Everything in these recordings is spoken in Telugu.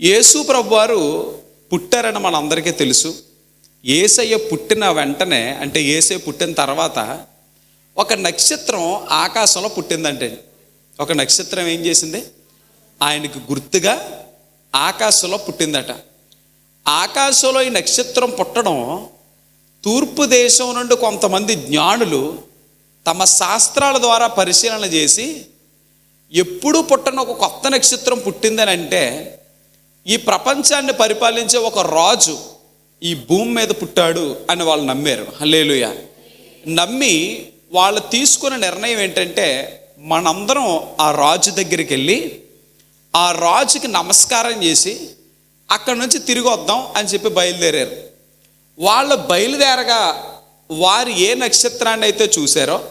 యేసు ప్రభు వారు పుట్టారని మనందరికీ తెలుసు. ఏసయ్య పుట్టిన వెంటనే అంటే ఏసయ్య పుట్టిన తర్వాత ఒక నక్షత్రం ఆకాశంలో పుట్టిందంటే. ఒక నక్షత్రం ఏం చేసింది? ఆయనకు గుర్తుగా ఆకాశంలో పుట్టిందట. ఆకాశంలో ఈ నక్షత్రం పుట్టడం తూర్పు దేశం నుండి కొంతమంది జ్ఞానులు తమ శాస్త్రాల ద్వారా పరిశీలన చేసి ఎప్పుడు పుట్టని ఒక కొత్త నక్షత్రం పుట్టిందని అంటే ఈ ప్రపంచాన్ని పరిపాలించే ఒక రాజు ఈ భూమి మీద పుట్టాడు అని వాళ్ళు నమ్మారు. హల్లేలుయ. నమ్మి వాళ్ళు తీసుకున్న నిర్ణయం ఏంటంటే మనందరం ఆ రాజు దగ్గరికి వెళ్ళి ఆ రాజుకి నమస్కారం చేసి అక్కడి నుంచి తిరిగి వద్దాం అని చెప్పి బయలుదేరారు. వాళ్ళు బయలుదేరగా వారు ఏ నక్షత్రాన్ని అయితే చూశారో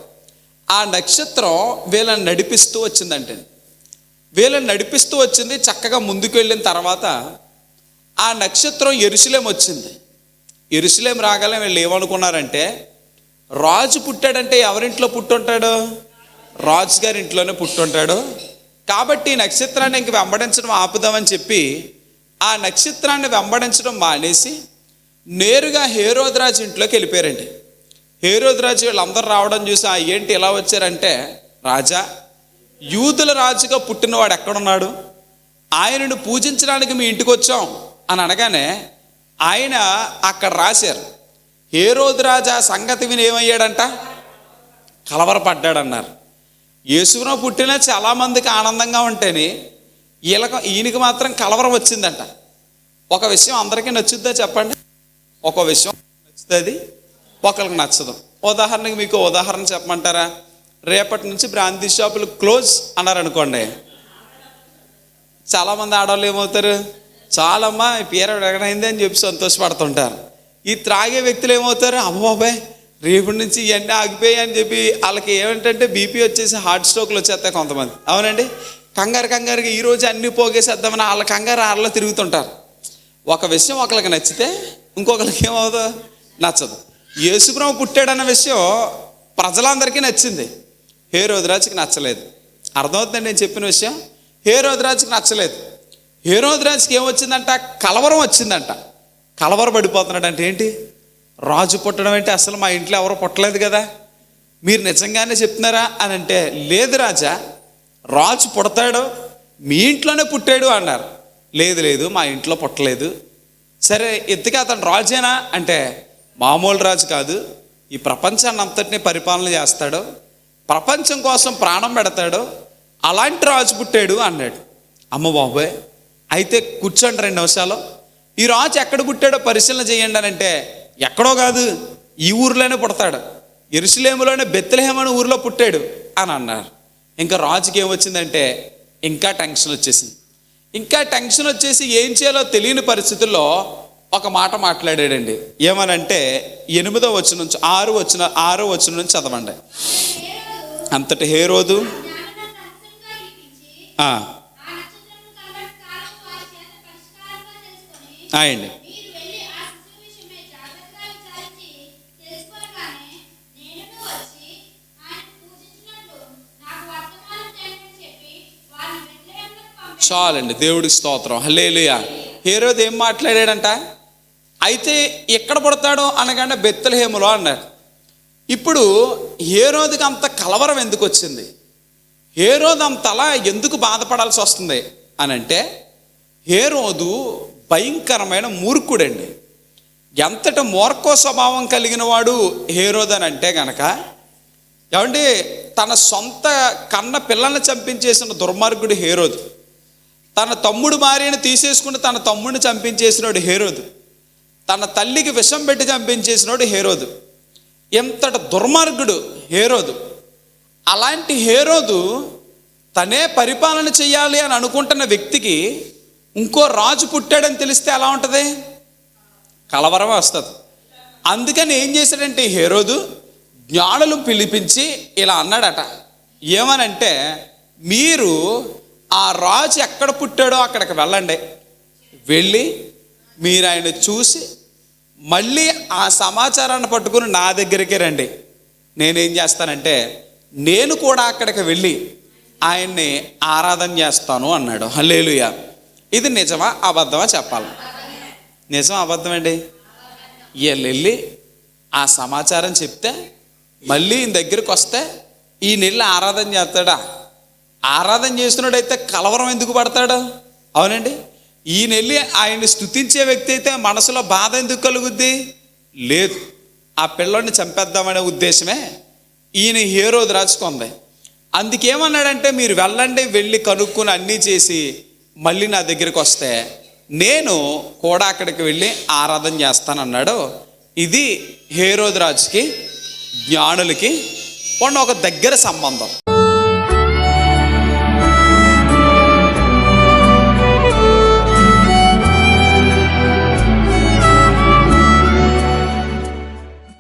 ఆ నక్షత్రం వీళ్ళని నడిపిస్తూ వచ్చిందంటే వీళ్ళని నడిపిస్తూ వచ్చింది. చక్కగా ముందుకు వెళ్ళిన తర్వాత ఆ నక్షత్రం ఎరుసలేం వచ్చింది. ఎరుసలేం రాగానే వీళ్ళు ఏమనుకున్నారంటే రాజు పుట్టాడంటే ఎవరింట్లో పుట్టుంటాడు? రాజు గారి ఇంట్లోనే పుట్టుంటాడు. కాబట్టి ఈ నక్షత్రాన్ని ఇంక వెంబడించడం ఆపుదామని చెప్పి ఆ నక్షత్రాన్ని వెంబడించడం మానేసి నేరుగా హేరోద్రాజు ఇంట్లోకి వెళ్ళిపోయారండి. హేరోద్రాజు వీళ్ళందరూ రావడం చూసి "ఆ, ఏంటి ఇలా వచ్చారంటే రాజా యూదుల రాజుగా పుట్టినవాడు ఎక్కడున్నాడు? ఆయనను పూజించడానికి మీ ఇంటికి వచ్చాం అని అనగానే ఆయన అక్కడ రాశారు. ఏ హేరోదు రాజా సంగతి విని ఏమయ్యాడంట? కలవరపడ్డాడన్నారు. యేసుకున పుట్టిన చాలామందికి ఆనందంగా ఉంటేనే వీళ్ళకి ఈయనకి మాత్రం కలవరం వచ్చిందంట. ఒక విషయం అందరికీ నచ్చుద్దా చెప్పండి? ఒక విషయం నచ్చుతుంది ఒకరికి నచ్చదు. ఉదాహరణకి మీకు ఉదాహరణ చెప్పమంటారా? రేపటి నుంచి బ్రాంతి షాపులు క్లోజ్ అన్నారు అనుకోండి చాలామంది ఆడవాళ్ళు ఏమవుతారు? చాలమ్మా ఈ పేరు ఎక్కడైంది అని చెప్పి సంతోషపడుతుంటారు. ఈ త్రాగే వ్యక్తులు ఏమవుతారు? అమ్మబాబాయ్ రేపటి నుంచి ఇవన్నీ ఆగిపోయాయి అని చెప్పి వాళ్ళకి ఏమిటంటే బీపీ వచ్చేసి హార్ట్ స్ట్రోక్లు వచ్చేస్తాయి కొంతమంది. అవునండి? కంగారు కంగారుగా ఈ రోజు అన్ని పోగేసేద్దామని వాళ్ళ కంగారు ఆడలో తిరుగుతుంటారు. ఒక విషయం ఒకరికి నచ్చితే ఇంకొకరికి ఏమవుతుంది? నచ్చదు. యేసుప్రభు పుట్టాడన్న విషయం ప్రజలందరికీ నచ్చింది. హే రోజురాజుకి నచ్చలేదు. అర్థమవుతుందండి నేను చెప్పిన విషయం? హే రోజురాజుకి నచ్చలేదు. హే రోజురాజుకి ఏమొచ్చిందంట? కలవరం వచ్చిందంట. కలవర పడిపోతున్నాడు అంటే ఏంటి? రాజు పుట్టడం అంటే అసలు మా ఇంట్లో ఎవరు పుట్టలేదు కదా? మీరు నిజంగానే చెప్తున్నారా? అని అంటే లేదు రాజా రాజు పుడతాడు మీ ఇంట్లోనే పుట్టాడు అన్నారు. లేదు లేదు మా ఇంట్లో పుట్టలేదు. సరే ఎత్తుకి అతను రాజేనా? అంటే మామూలు రాజు కాదు. ఈ ప్రపంచాన్ని అంతటినీ పరిపాలన చేస్తాడు. ప్రపంచం కోసం ప్రాణం పెడతాడు అలాంటి రాజు పుట్టాడు అన్నాడు. అమ్మ బాబోయ్ అయితే కూర్చోండి రెండు నిమిషాలు. ఈ రాజు ఎక్కడ పుట్టాడో పరిశీలన చేయండి అని అంటే ఎక్కడో కాదు ఈ ఊర్లోనే పుడతాడు. ఎరుసలేములోనే బెత్తలహేమ అనే ఊర్లో పుట్టాడు అని అన్నారు. ఇంకా రాజుకి ఏమొచ్చిందంటే ఇంకా టెన్షన్ వచ్చేసింది. ఇంకా టెన్షన్ వచ్చేసి ఏం చేయాలో తెలియని పరిస్థితుల్లో ఒక మాట మాట్లాడాడండి. ఏమనంటే ఎనిమిదో వచ్చిన నుంచి ఆరు వచ్చిన ఆరో వచ్చిన నుంచి చదవండి. అంతటి హేరోదు? ఆ, అండి చాలండి దేవుడికి స్తోత్రం. హలేలుయా హేరోది ఏం మాట్లాడాడంట? అయితే ఎక్కడ పుడతాడో అనగానే బెత్తలహేములో అన్నాడు ఇప్పుడు హేరోదికి అంత కలవరం ఎందుకు వచ్చింది? హేరోదు అంతలా ఎందుకు బాధపడాల్సి వస్తుంది? అని అంటే హేరోదు భయంకరమైన మూర్ఖుడండి. ఎంతటి మూర్ఖ స్వభావం కలిగిన వాడు హేరోద్ అని అంటే గనక ఏమండి తన సొంత కన్న పిల్లల్ని చంపించేసిన దుర్మార్గుడు హేరోదు. తన తమ్ముడు భార్యను తీసేసుకుని తన తమ్ముడిని చంపించేసినోడు హేరోదు. తన తల్లికి విషం పెట్టి చంపించేసినోడు హేరోదు. ఎంతటి దుర్మార్గుడు హేరోదు. అలాంటి హేరోదు తనే పరిపాలన చేయాలి అని అనుకుంటున్న వ్యక్తికి ఇంకో రాజు పుట్టాడని తెలిస్తే ఎలా ఉంటుంది? కలవరం వస్తుంది. అందుకని ఏం చేశాడంటే హేరోదు జ్ఞానులు పిలిపించి ఇలా అన్నాడట. ఏమనంటే మీరు ఆ రాజు ఎక్కడ పుట్టాడో అక్కడికి వెళ్ళండి. వెళ్ళి మీరు ఆయన చూసి మళ్ళీ ఆ సమాచారాన్ని పట్టుకుని నా దగ్గరికి రండి. నేనేం చేస్తానంటే నేను కూడా అక్కడికి వెళ్ళి ఆయన్ని ఆరాధన చేస్తాను అన్నాడు. హల్లేలుయ. ఇది నిజమా? అబద్ధమా చెప్పాలి? నిజం అబద్ధమండి. వీళ్ళు వెళ్ళి ఆ సమాచారం చెప్తే మళ్ళీ ఈయన దగ్గరికి వస్తే ఈ వెళ్ళి ఆరాధన చేస్తాడా? ఆరాధన చేస్తున్నాడైతే కలవరం ఎందుకు పడతాడు? అవునండి. ఈయన ఆయన్ని స్తుతించే వ్యక్తి అయితే మనసులో బాధ ఎందుకు కలుగుద్ది? లేదు. ఆ పిల్లోడిని చంపేద్దామనే ఉద్దేశమే ఈయన హీరోది రాచుకుంది అందుకేమన్నాడంటే మీరు వెళ్ళండి వెళ్ళి కనుక్కుని అన్నీ చేసి మళ్ళీ నా దగ్గరికి వస్తే నేను కూడా అక్కడికి వెళ్ళి ఆరాధన చేస్తానన్నాడు. ఇది హేరోద్ రాజుకి జ్ఞానులకి ఉన్న ఒక దగ్గర సంబంధం.